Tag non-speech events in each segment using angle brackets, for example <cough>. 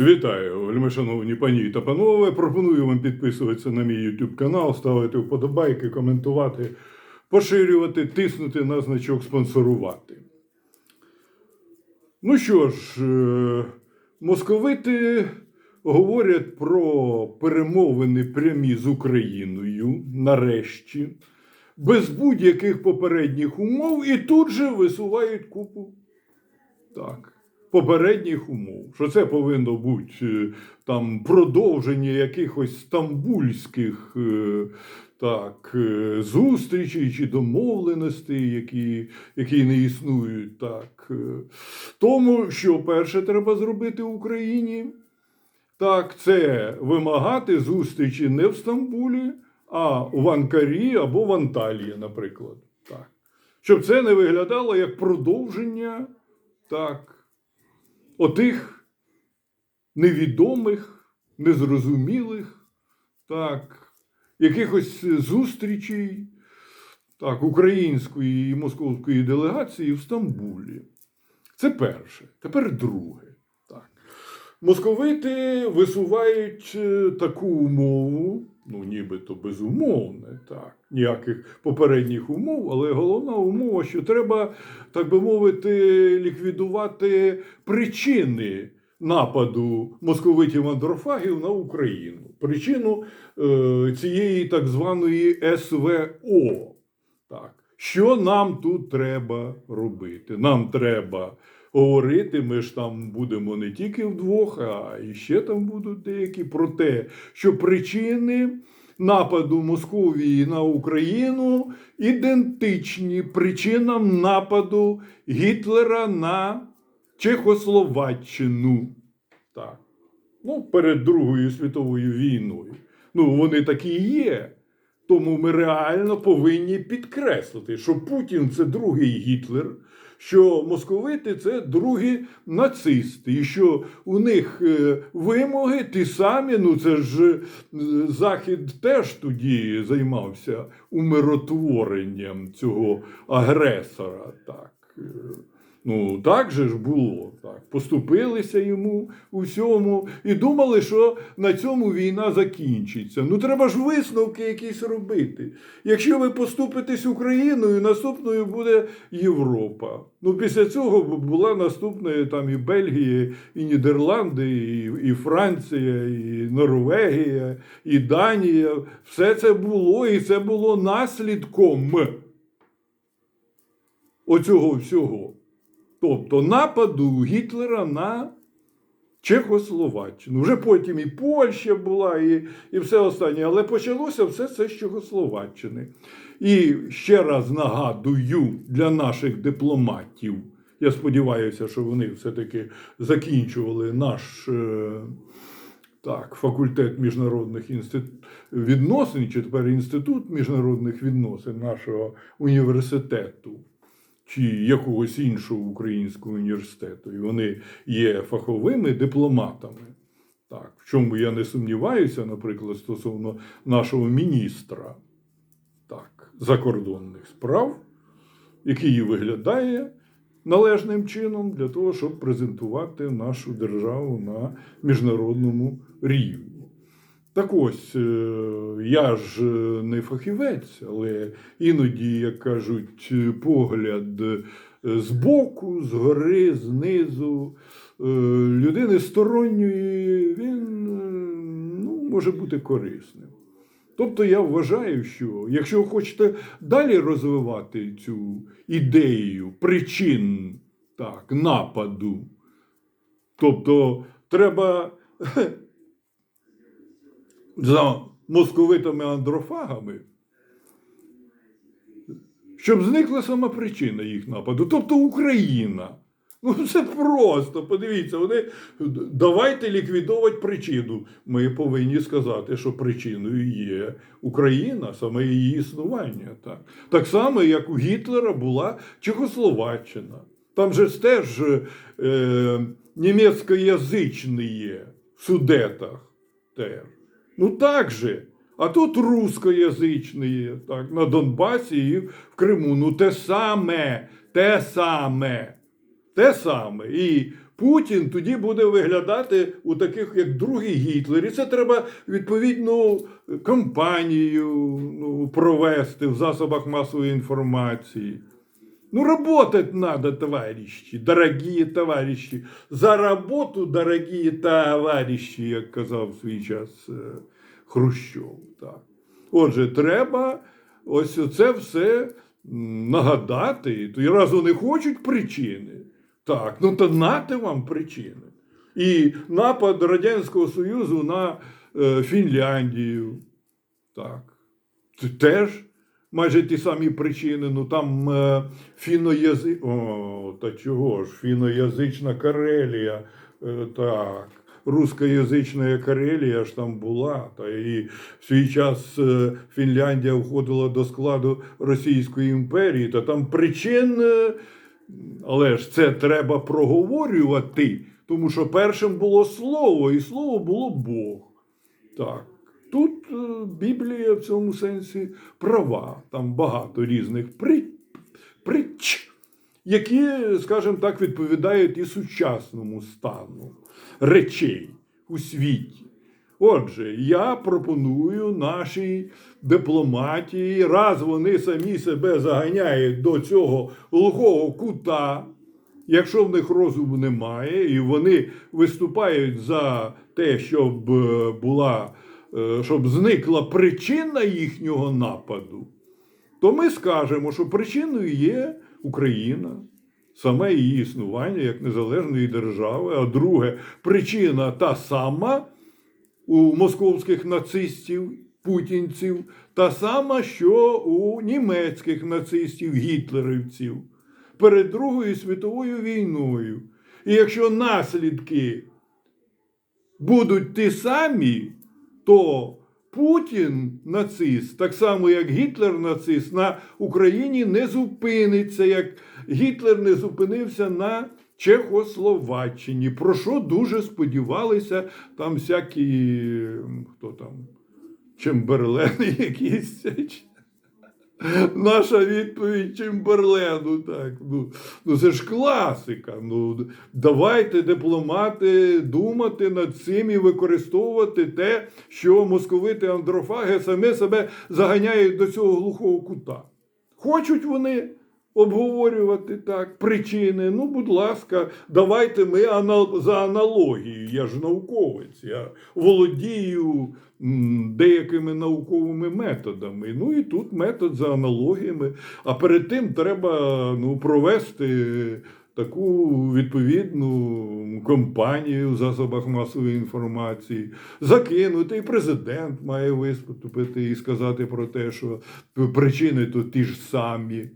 Вітаю, вельми шановні пані та панове. Пропоную вам підписуватися на мій YouTube канал, ставити вподобайки, коментувати, поширювати, тиснути на значок спонсорувати. Ну що ж, е, московити говорять про перемовини прямі з Україною нарешті, без будь-яких попередніх умов, і тут же висувають купу так, попередніх умов. Що це повинно бути е, там продовження якихось стамбульських е, так, е, зустрічей чи домовленостей, які, які не існують. Так. Тому, що перше треба зробити в Україні, так, це вимагати зустрічі не в Стамбулі, а в Анкарі або в Анталії, наприклад. Так. Щоб це не виглядало як продовження так, отих невідомих, незрозумілих, так, якихось зустрічей так, української і московської делегації в Стамбулі. Це перше. Тепер друге. Московити висувають е, таку умову, ну нібито безумовне, так, ніяких попередніх умов, але головна умова, що треба, так би мовити, ліквідувати причини нападу московитів андрофагів на Україну. Причину е, цієї так званої СВО. Так. Що нам тут треба робити? Нам треба говорити. Ми ж там будемо не тільки вдвох, а і ще там будуть деякі про те, що причини нападу Московії на Україну ідентичні причинам нападу Гітлера на Чехословаччину. Так. Ну, перед Другою світовою війною. Ну, вони такі і є. Тому ми реально повинні підкреслити, що Путін це другий Гітлер, що московити це другі нацисти, і що у них е, вимоги ті самі. Ну це ж е, Захід теж тоді займався умиротворенням цього агресора. Так. Ну, так же ж було. Так. Поступилися йому у всьому і думали, що на цьому війна закінчиться. Ну, треба ж висновки якісь робити. Якщо ви поступитесь Україною, наступною буде Європа. Ну, після цього була наступною там і Бельгія, і Нідерланди, і, і Франція, і Норвегія, і Данія. Все це було, і це було наслідком оцього всього. Тобто нападу Гітлера на Чехословаччину. Вже потім і Польща була, і, і все останнє. Але почалося все це з Чехословаччини. І ще раз нагадую для наших дипломатів. Я сподіваюся, що вони все-таки закінчували наш е, так, факультет міжнародних інститут... відносин, чи тепер інститут міжнародних відносин нашого університету чи якогось іншого українського університету. І вони є фаховими дипломатами. Так, в чому я не сумніваюся, наприклад, стосовно нашого міністра так, закордонних справ, який виглядає належним чином для того, щоб презентувати нашу державу на міжнародному рівні. Так ось, е, я ж е, не фахівець, але іноді, як кажуть, е, погляд збоку, згори, знизу, людини сторонньої, він ну, може бути корисним. Тобто я вважаю, що якщо ви хочете далі розвивати цю ідею причин так, нападу, тобто треба за московитами-андрофагами, щоб зникла сама причина їх нападу, тобто Україна. Ну, це просто. Подивіться, вони давайте ліквідувати причину. Ми повинні сказати, що причиною є Україна, саме її існування. Так, так само, як у Гітлера була Чехословаччина. Там же теж е, німецькоязичний є в судетах. Теж. Ну так же. А тут рускоязичний є, так, на Донбасі і в Криму. Ну те саме, те саме, те саме. І Путін тоді буде виглядати у таких, як другий Гітлер. І це треба відповідну кампанію ну, провести в засобах масової інформації. Ну, работать надо, товарищи, дорогие товарищи. За работу, дорогие товарищи, як казав свій час е, Хрущов. Так. Отже, треба ось це все нагадати. Й раз вони хочуть причини, так, ну то нате вам причини. І напад Радянського Союзу на е, Фінляндію. Так. Теж майже ті самі причини. Ну там е, фіноязи... О, та чого ж, фіноязична Карелія. Е, так. Рускоязична Карелія ж там була, та і в свій час е, Фінляндія входила до складу Російської імперії, та там причин, е, але ж це треба проговорювати, тому що першим було слово, і слово було Бог. Так. Тут е, Біблія в цьому сенсі права, там багато різних притч, які, скажімо так, відповідають і сучасному стану речей у світі. Отже, я пропоную нашій дипломатії, раз вони самі себе заганяють до цього глухого кута, якщо в них розуму немає, і вони виступають за те, щоб е, була, щоб зникла причина їхнього нападу, то ми скажемо, що причиною є Україна, саме її існування як незалежної держави. А друге, причина та сама у московських нацистів, путінців, та сама, що у німецьких нацистів, гітлерівців перед Другою світовою війною. І якщо наслідки будуть ті самі, то Путін нацист, так само як Гітлер нацист, на Україні не зупиниться, як Гітлер не зупинився на Чехословаччині, про що дуже сподівалися там всякі, хто там, Чемберлени <laughs> якісь. Наша відповідь Чимберлену. так. Ну, ну це ж класика. Ну, давайте, дипломати, думати над цим і використовувати те, що московити андрофаги самі себе заганяють до цього глухого кута. Хочуть вони обговорювати так причини. Ну, будь ласка, давайте ми анал- за аналогією. Я ж науковець, я володію деякими науковими методами. Ну і тут метод за аналогіями. А перед тим треба ну, провести. Таку відповідну кампанію в засобах масової інформації закинути, і президент має виступити і сказати про те, що причини тут ті ж самі.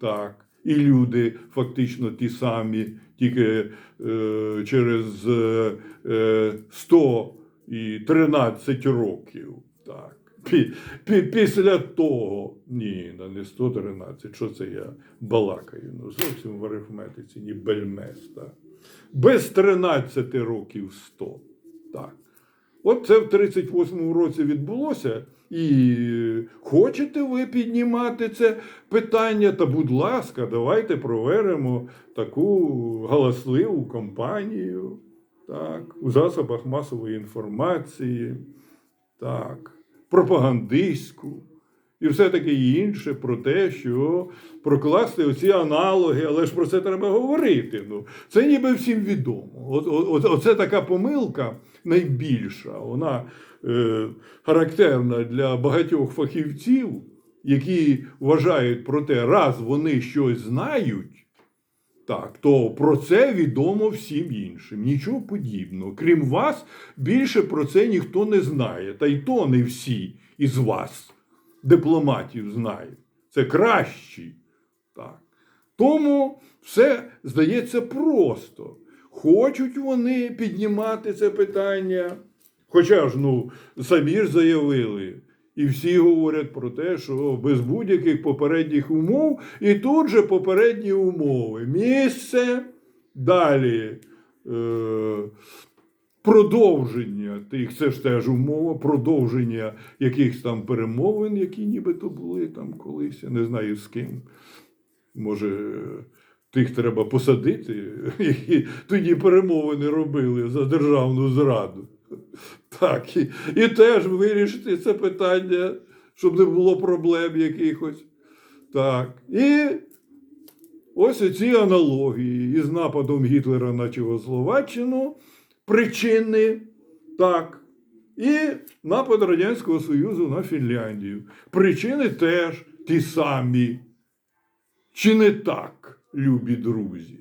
Так. І люди фактично ті самі, тільки е, через е, е, 100 і 13 років. Так. Пі, пі, після того, ні, не 113, що це я балакаю? Ну, зовсім в арифметиці, ні бельмес. Так. Без 13 років 100. Так. От це в 38-му році відбулося. І хочете ви піднімати це питання, та будь ласка, давайте проведемо таку галасливу кампанію так, у засобах масової інформації, так, пропагандистську. І все таке інше про те, що прокласти оці аналоги, але ж про це треба говорити. Ну, це ніби всім відомо. От, от, оце така помилка найбільша. Вона е, характерна для багатьох фахівців, які вважають про те, раз вони щось знають, так, то про це відомо всім іншим. Нічого подібного. Крім вас, більше про це ніхто не знає. Та й то не всі із вас, дипломатів, знають. Це кращі. Так. Тому все здається просто. Хочуть вони піднімати це питання. Хоча ж, ну, самі ж заявили, і всі говорять про те, що без будь-яких попередніх умов, і тут же попередні умови. Місце далі. Е- Продовження тих, це ж теж умова, продовження якихось там перемовин, які нібито були там колись, я не знаю з ким. Може, тих треба посадити, які тоді перемовини робили за державну зраду. Так, і, і теж вирішити це питання, щоб не було проблем якихось. Так. І ось ці аналогії із нападом Гітлера на Чехословаччину, причини, так. І напад Радянського Союзу на Фінляндію. Причини теж ті самі. Чи не так, любі друзі?